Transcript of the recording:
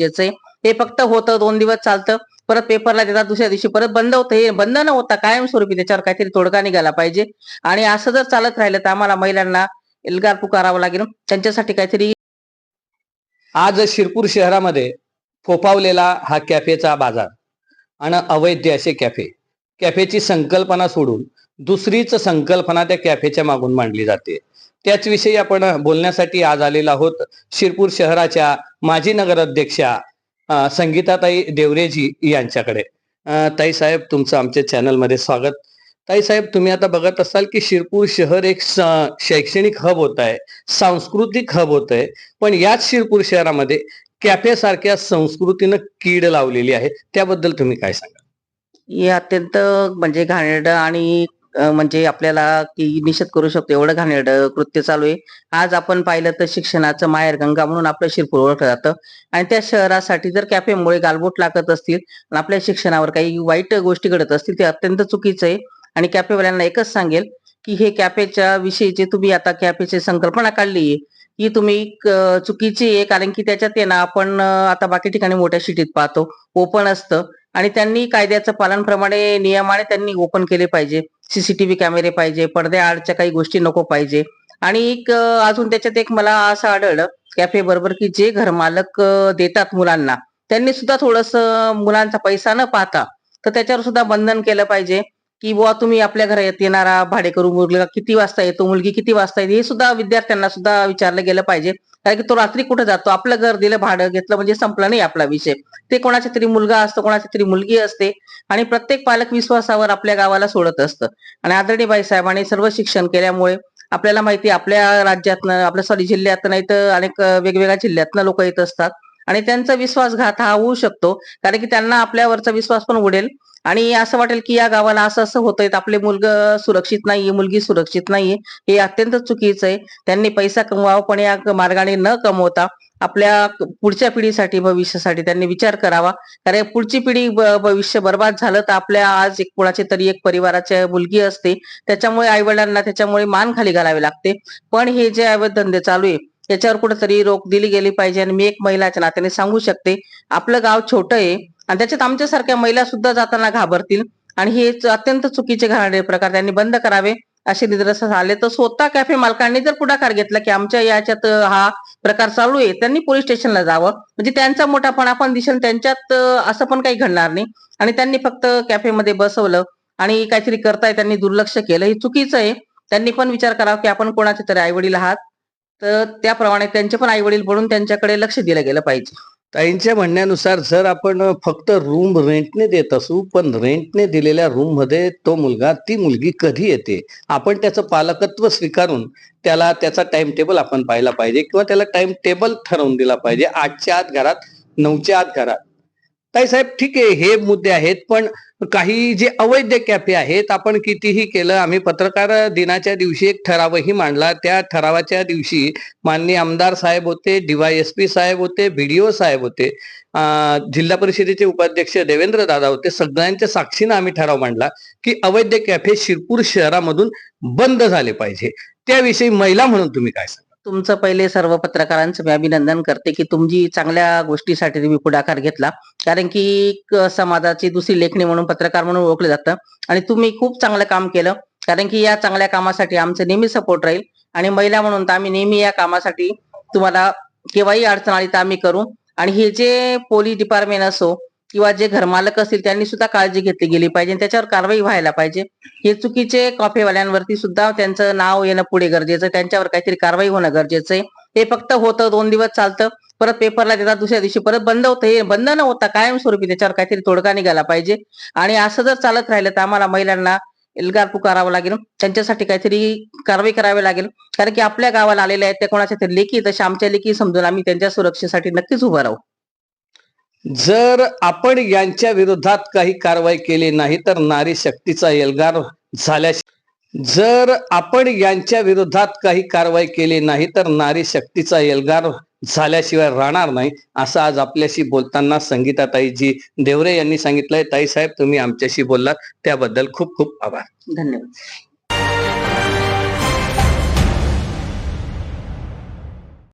गरजेचं आहे. हे फक्त होतं दोन दिवस चालतं. परत पेपरला देतात दुसऱ्या दिवशी परत बंद होतं. हे बंद न होता कायमस्वरूपी त्याच्यावर काहीतरी तोडगा निघाला पाहिजे. आणि असं जर चालत राहिलं तर आम्हाला महिलांना एल्गार पुकारावं लागेल. त्यांच्यासाठी काहीतरी आज शिरपूर शहरामध्ये फोफावलेला हा कॅफेचा बाजार आणि अवैध असे कॅफे. कॅफेची संकल्पना सोडून दुसरीच संकल्पना त्या कॅफेच्या मागून मांडली जाते. त्याचविषयी आपण बोलण्यासाठी आज आलेलो आहोत शिरपूर शहराच्या माजी नगराध्यक्षा संगीताताई देवरेजी यांच्याकडे. ताई साहेब तुमचं आमच्या चॅनलमध्ये स्वागत. ताई साहेब तुम्ही आता बघत असाल की शिरपूर शहर एक शैक्षणिक हब होत आहे सांस्कृतिक हब होत आहे पण याच शिरपूर शहरामध्ये कॅफे सारख्या संस्कृतीनं कीड लावलेली आहे. त्याबद्दल तुम्ही काय सांगा हे अत्यंत म्हणजे घाणेरडं आणि म्हणजे आपल्याला की निषेध करू शकतो एवढं घाणेरडं कृत्य चालू आहे. आज आपण पाहिलं तर शिक्षणाचं माहेर गंगा म्हणून आपलं शिरपूर ओळखलं जातं. आणि त्या शहरासाठी जर कॅफेमुळे गालबोट लागत असतील आणि आपल्या शिक्षणावर काही वाईट गोष्टी घडत असतील ते अत्यंत चुकीचं आहे. आणि कॅफेवाल्यांना एकच सांगेल की हे कॅफेच्या विषयीचे तुम्ही आता कॅफेची संकल्पना काढली ही तुम्ही चुकीची आहे. कारण की त्याच्यात आहे ना आपण आता बाकी ठिकाणी मोठ्या सिटीत पाहतो. ओपन असतं. आणि त्यांनी कायद्याचं पालन प्रमाणे नियमाने त्यांनी ओपन केले पाहिजे. सीसीटीव्ही कॅमेरे पाहिजे पडद्याआडच्या काही गोष्टी नको पाहिजे. आणि एक अजून त्याच्यात एक मला असं आढळलं कॅफे बरोबर की जे घरमालक देतात मुलांना त्यांनी सुद्धा थोडस मुलांचा पैसा न पाहता तर त्याच्यावर सुद्धा बंधन केलं पाहिजे. की बुवा तुम्ही आपल्या घरात येणारा भाडेकरू मुलगा किती वाजता येतो मुलगी किती वाजता येते हे सुद्धा विद्यार्थ्यांना सुद्धा विचारलं गेलं पाहिजे. कारण की तो रात्री कुठे जातो? आपलं घर दिलं भाडं घेतलं म्हणजे संपला नाही आपला विषय. ते कोणाचा तरी मुलगा असतो कोणाची तरी मुलगी असते आणि प्रत्येक पालक विश्वासावर आपल्या गावाला सोडत असतं. आणि आदरणीय बाईसाहेबांनी सर्व शिक्षण केल्यामुळे आपल्याला माहिती आहे, आपल्या राज्यातनं आपल्या सॉरी जिल्ह्यातनं नाही तर अनेक वेगवेगळ्या जिल्ह्यातनं लोक येत असतात. आणि त्यांचा विश्वासघात हा होऊ शकतो. कारण की त्यांना आपल्यावरचा विश्वास पण उडेल. आणि असं वाटेल की या गावाला असं असं होतंय आपले मुलगा सुरक्षित नाहीये मुलगी सुरक्षित नाहीये हे अत्यंत चुकीचं आहे. त्यांनी पैसा कमवावा पण या मार्गाने न कमवता आपल्या पुढच्या पिढीसाठी भविष्यासाठी त्यांनी विचार करावा. कारण पुढची पिढी भविष्य बर्बाद झालं तर आपल्या आज एक कुणाचे तरी एक परिवाराची मुलगी असते. त्याच्यामुळे आईवडिलांना त्याच्यामुळे मान खाली घालावी लागते. पण हे जे अवैध धंदे चालू आहे याच्यावर कुठेतरी रोख दिली गेली पाहिजे आणि मी एक महिलाच्या नात्याने सांगू शकते. आपलं गाव छोटं आहे आणि त्याच्यात आमच्यासारख्या महिला सुद्धा जाताना घाबरतील आणि हे अत्यंत चुकीचे घाणेरडे प्रकार त्यांनी बंद करावे असे निदर्शनास आले. तर स्वतः कॅफे मालकांनी जर पुढाकार घेतला की आमच्या याच्यात हा प्रकार चालू आहे त्यांनी पोलीस स्टेशनला जावं. म्हणजे त्यांचा मोठापणा पण दिसेल त्यांच्यात असं पण काही घडणार नाही. आणि त्यांनी फक्त कॅफेमध्ये बसवलं आणि काहीतरी करताय त्यांनी दुर्लक्ष केलं. हे चुकीचं आहे. त्यांनी पण विचार करावा की आपण कोणाचे तरी आई वडील आहात. तर त्याप्रमाणे त्यांचे पण आई वडील म्हणून त्यांच्याकडे लक्ष दिलं गेलं पाहिजे. ताईंच्या म्हणण्यानुसार जर आपण फक्त रूम रेंटने देत असू पण रेंटने दिलेल्या रूममध्ये तो मुलगा ती मुलगी कधी येते? आपण त्याचं पालकत्व स्वीकारून त्याला त्याचा टाइम टेबल आपण पाहिला पाहिजे किंवा त्याला टाइम टेबल ठरवून दिला पाहिजे. आठच्या आत घरात नऊच्या आत घरात. ताई साहेब ठीक आहे हे मुद्दे आहेत पण काही जे अवैध कॅफे आहेत आपण कितीही केलं आम्ही पत्रकार दिनाच्या दिवशी एक ठरावही मांडला. त्या ठरावाच्या दिवशी माननीय आमदार साहेब होते डीवायएसपी साहेब होते बीडीओ साहेब होते जिल्हा परिषदेचे उपाध्यक्ष देवेंद्र दादा होते सगळ्यांच्या साक्षीनं आम्ही ठराव मांडला की अवैध कॅफे शिरपूर शहरामधून बंद झाले पाहिजे. त्याविषयी महिला म्हणून तुम्ही काय सांगा तुमचं पहिले सर्व पत्रकारांचं मी अभिनंदन करते की तुमची चांगल्या गोष्टीसाठी तुम्ही पुढाकार घेतला. कारण की समाजाची दुसरी लेखणी म्हणून पत्रकार म्हणून ओळखलं जातं. आणि तुम्ही खूप चांगलं काम केलं. कारण की या चांगल्या कामासाठी आमचं नेहमी सपोर्ट राहील. आणि महिला म्हणून तर आम्ही नेहमी या कामासाठी तुम्हाला केव्हाही अडचण आली तर आम्ही करू. आणि हे जे पोलीस डिपार्टमेंट असो किंवा जे घरमालक असतील त्यांनी सुद्धा काळजी घेतली गेली पाहिजे. आणि त्याच्यावर कारवाई व्हायला पाहिजे. हे चुकीचे कॉफेवाल्यांवरती सुद्धा त्यांचं नाव येणं पुढे गरजेचं त्यांच्यावर काहीतरी कारवाई होणं गरजेचं आहे. हे फक्त होतं दोन दिवस चालतं. परत पेपरला देतात दुसऱ्या दिवशी परत बंद होतं. हे बंद न होता कायमस्वरूपी त्याच्यावर काहीतरी तोडगा निघाला पाहिजे. आणि असं जर चालत राहिलं तर आम्हाला महिलांना एल्गार पुकारावं लागेल. त्यांच्यासाठी काहीतरी कारवाई करावी लागेल. कारण की आपल्या गावाला आलेल्या आहेत त्या कोणाच्या तरी लेखी तशा आमच्या लेखी समजून आम्ही त्यांच्या सुरक्षेसाठी नक्कीच उभं राहू. जर आपण यांच्या विरोधात काही कारवाई केली नाही तर नारी शक्तीचा एल्गार झाल्या जर आपण यांच्या विरोधात काही कारवाई केली नाही तर नारी शक्तीचा एल्गार झाल्याशिवाय राहणार नाही असं आज आपल्याशी बोलताना संगीताताईजी देवरे यांनी सांगितलंय. ताई साहेब तुम्ही आमच्याशी बोललात. त्याबद्दल खूप खूप आभार. धन्यवाद.